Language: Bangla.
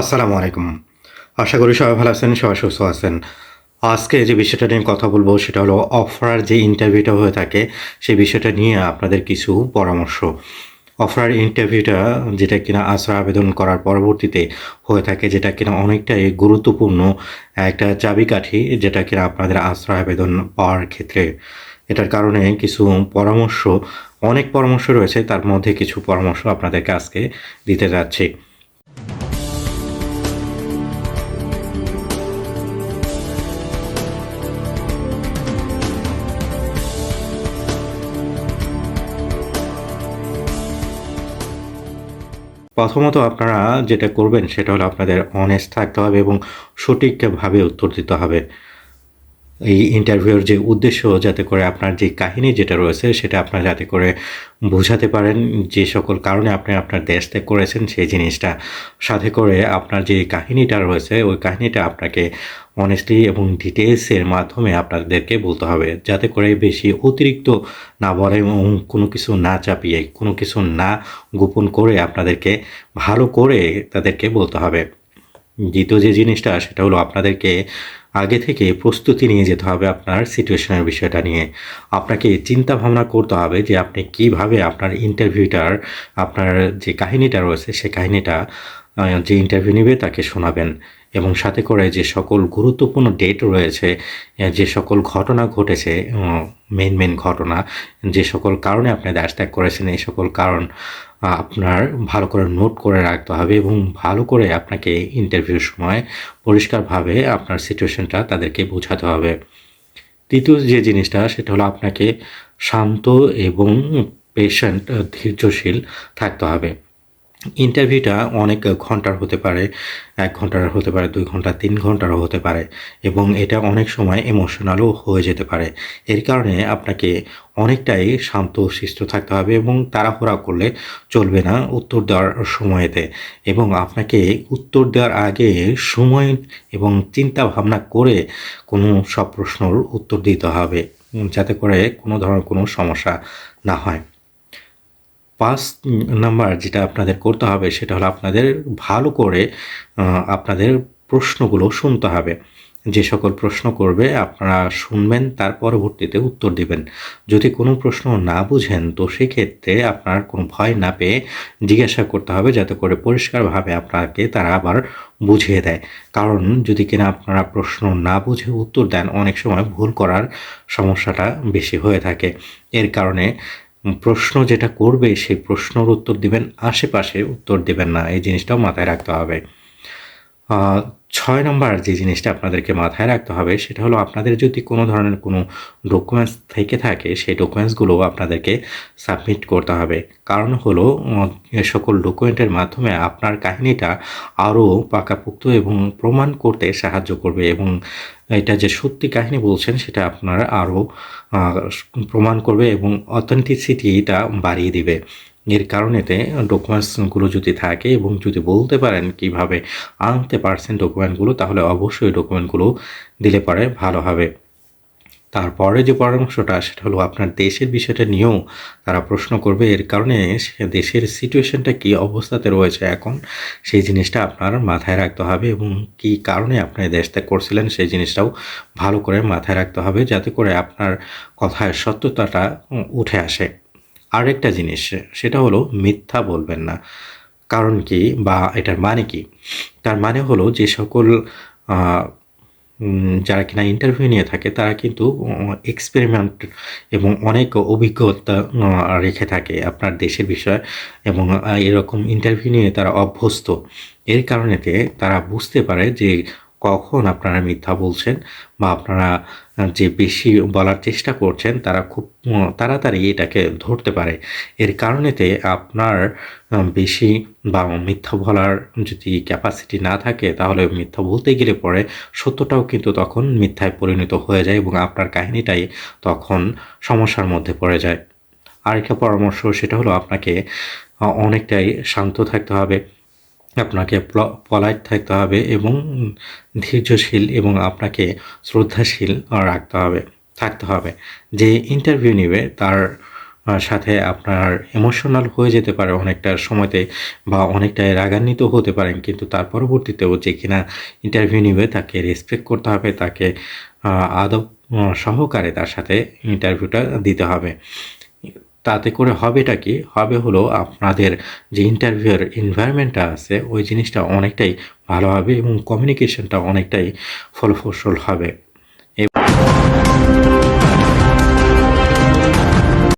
আসসালামু আলাইকুম। আশা করি সবাই ভালো আছেন, সবাই সুস্থ আছেন। আজকে যে বিষয়টা নিয়ে কথা বলব সেটা হলো অফার যে ইন্টারভিউটা হয়ে থাকে, সেই বিষয়টা নিয়ে আপনাদের কিছু পরামর্শ। অফার ইন্টারভিউটা যেটা কিনা আশ্রয় আবেদন করার পরবর্তীতে হয়ে থাকে, যেটা কিনা অনেকটাই গুরুত্বপূর্ণ একটা চাবিকাঠি, যেটা কিনা আপনাদের আশ্রয় আবেদন পাওয়ার ক্ষেত্রে। এটার কারণে কিছু পরামর্শ, অনেক পরামর্শ রয়েছে, তার মধ্যে কিছু পরামর্শ আপনাদেরকে আজকে দিতে যাচ্ছি। প্রথমত আপনারা যেটা করবেন সেটা হলো আপনাদের অনেস্ট থাকতে হবে এবং সঠিকভাবে উত্তর দিতে হবে। এই ইন্টারভিউর যে উদ্দেশ্য যাতে করে আপনার যে কাহিনী যেটা রয়েছে সেটা আপনার যাতে করে বোঝাতে পারেন, যে সকল কারণে আপনি আপনার দেশ ত্যাগ করেছেন, সেই জিনিসটা সাথে করে আপনার যে কাহিনীটা রয়েছে, ওই কাহিনীটা আপনাকে অনেস্টলি এবং ডিটেলসের মাধ্যমে আপনাদেরকে বলতে হবে। যাতে করে বেশি অতিরিক্ত না বলে এবং কোনো কিছু না চাপিয়ে, কোনো কিছু না গোপন করে আপনাদেরকে ভালো করে তাদেরকে বলতে হবে। দ্বিতীয় যে জিনিসটা, সেটা হলো আপনাদেরকে আগে থেকে প্রস্তুতি নিয়ে যেতে হবে আপনার সিচুয়েশনের বিষয়টা নিয়ে। আপনাকে চিন্তা ভাবনা করতে হবে যে আপনি কীভাবে আপনার ইন্টারভিউটার আপনার যে কাহিনীটা রয়েছে, সে কাহিনীটা যে ইন্টারভিউ নেবে তাকে শোনাবেন এবং সাথে করে যে সকল গুরুত্বপূর্ণ ডেট রয়েছে যে সকল ঘটনা ঘটেছে মেন মেন ঘটনা, যে সকল কারণে আপনি দেশ ত্যাগ করেছেন, এই সকল কারণ আপনার ভালো করে নোট করে রাখতে হবে এবং ভালো করে আপনাকে ইন্টারভিউর সময় পরিষ্কারভাবে আপনার সিচুয়েশনটা তাদেরকে বোঝাতে হবে। তৃতীয় যে জিনিসটা, সেটা হলো আপনাকে শান্ত এবং পেশেন্ট ধৈর্যশীল থাকতে হবে। ইন্টারভিউটা অনেক ঘণ্টার হতে পারে, এক ঘণ্টার হতে পারে, দুই ঘণ্টা, তিন ঘন্টারও হতে পারে এবং এটা অনেক সময় ইমোশনালও হয়ে যেতে পারে। এর কারণে আপনাকে অনেকটাই শান্ত শিষ্ট থাকতে হবে এবং তাড়াহুড়া করলে চলবে না উত্তর দেওয়ার সময়েতে এবং আপনাকে উত্তর দেওয়ার আগে সময় এবং চিন্তা ভাবনা করে কোনো সব প্রশ্নর উত্তর দিতে হবে, যাতে করে কোনো ধরনের কোনো সমস্যা না হয়। পাঁচ নাম্বার যেটা আপনাদের করতে হবে, সেটা হলো আপনাদের ভালো করে আপনাদের প্রশ্নগুলো শুনতে হবে। যে সকল প্রশ্ন করবে, আপনারা শুনবেন, তার পরবর্তীতে উত্তর দিবেন। যদি কোনো প্রশ্ন না বুঝেন, তো সেক্ষেত্রে আপনার কোনো ভয় না পেয়ে জিজ্ঞাসা করতে হবে, যাতে করে পরিষ্কারভাবে আপনাকে তারা আবার বুঝিয়ে দেয়। কারণ যদি কিনা আপনারা প্রশ্ন না বুঝে উত্তর দেন, অনেক সময় ভুল করার সমস্যাটা বেশি হয়ে থাকে। এর কারণে প্রশ্ন যেটা করবে, সেই প্রশ্নর উত্তর দিবেন, আশেপাশে উত্তর দিবেন না। এই জিনিসটাও মাথায় রাখতে হবে। ছয় নম্বর যে জিনিসটা আপনাদেরকে মাথায় রাখতে হবে, সেটা হলো আপনাদের যদি কোনো ধরনের কোনো ডকুমেন্টস থেকে থাকে, সেই ডকুমেন্টসগুলো আপনাদেরকে সাবমিট করতে হবে। কারণ হলো এ সকল ডকুমেন্টের মাধ্যমে আপনার কাহিনীটা আরও পাকাপোক্ত এবং প্রমাণ করতে সাহায্য করবে এবং এটা যে সত্যি কাহিনী বলছেন, সেটা আপনারা আরও প্রমাণ করবে এবং অথেন্টিসিটি অথেন্টিসিটিটা বাড়িয়ে দিবে। এর কারণেতে ডকুমেন্টসগুলো যদি থাকে এবং যদি বলতে পারেন কীভাবে আনতে পারছেন ডকুমেন্টগুলো তাহলে অবশ্যই ডকুমেন্টগুলো দিলে পরে ভালো হবে। তারপরে যে পরামর্শটা, সেটা হলো আপনার দেশের বিষয়টা নিয়েও তারা প্রশ্ন করবে। এর কারণে দেশের সিচুয়েশনটা কী অবস্থাতে রয়েছে এখন, সেই জিনিসটা আপনার মাথায় রাখতে হবে এবং কী কারণে আপনি দেশ ত্যাগ করছিলেন, সেই জিনিসটাও ভালো করে মাথায় রাখতে হবে যাতে করে আপনার কথায় সত্যতাটা উঠে আসে। আরেকটা জিনিস, সেটা হলো মিথ্যা বলবেন না। কারণ কি বা এটার মানে কি? তার মানে হলো যে সকল যারা কিনা ইন্টারভিউ নিয়ে থাকে, তারা কিন্তু এক্সপেরিমেন্ট এবং অনেক অভিজ্ঞতা রেখে থাকে আপনার দেশের বিষয়ে এবং এরকম ইন্টারভিউ নিয়ে তারা অভ্যস্ত। এর কারণেতে তারা বুঝতে পারে যে কখন আপনারা মিথ্যা বলছেন বা আপনারা যে বেশি বলার চেষ্টা করছেন, তারা খুব তাড়াতাড়ি এটাকে ধরতে পারে। এর কারণেতে আপনার বেশি বা মিথ্যা বলার যদি ক্যাপাসিটি না থাকে, তাহলে মিথ্যা বলতে গেলে পরে সত্যটাও কিন্তু তখন মিথ্যায় পরিণত হয়ে যায় এবং আপনার কাহিনীটাই তখন সমস্যার মধ্যে পড়ে যায়। আরেকটা পরামর্শ, সেটা হলো আপনাকে অনেকটাই শান্ত থাকতে হবে। আপনাকে পলাইট থাকতে হবে এবং ধৈর্যশীল এবং আপনাকে শ্রদ্ধাশীল রাখতে হবে, থাকতে হবে। যে ইন্টারভিউ নেবে, তার সাথে আপনার ইমোশনাল হয়ে যেতে পারে অনেকটা সময়তে বা অনেকটাই রাগান্বিত হতে পারেন, কিন্তু তার পরবর্তীতেও যে কিনা ইন্টারভিউ নিবে, তাকে রেসপেক্ট করতে হবে, তাকে আদব সহকারে তার সাথে ইন্টারভিউটা দিতে হবে। তাতে করে হবেটা কি? হবে হলো আপনাদের যে ইন্টারভিউয়ের এনভায়রনমেন্টটা আছে, ওই জিনিসটা অনেকটাই ভালো হবে এবং কমিউনিকেশনটা অনেকটাই ফলফসল হবে।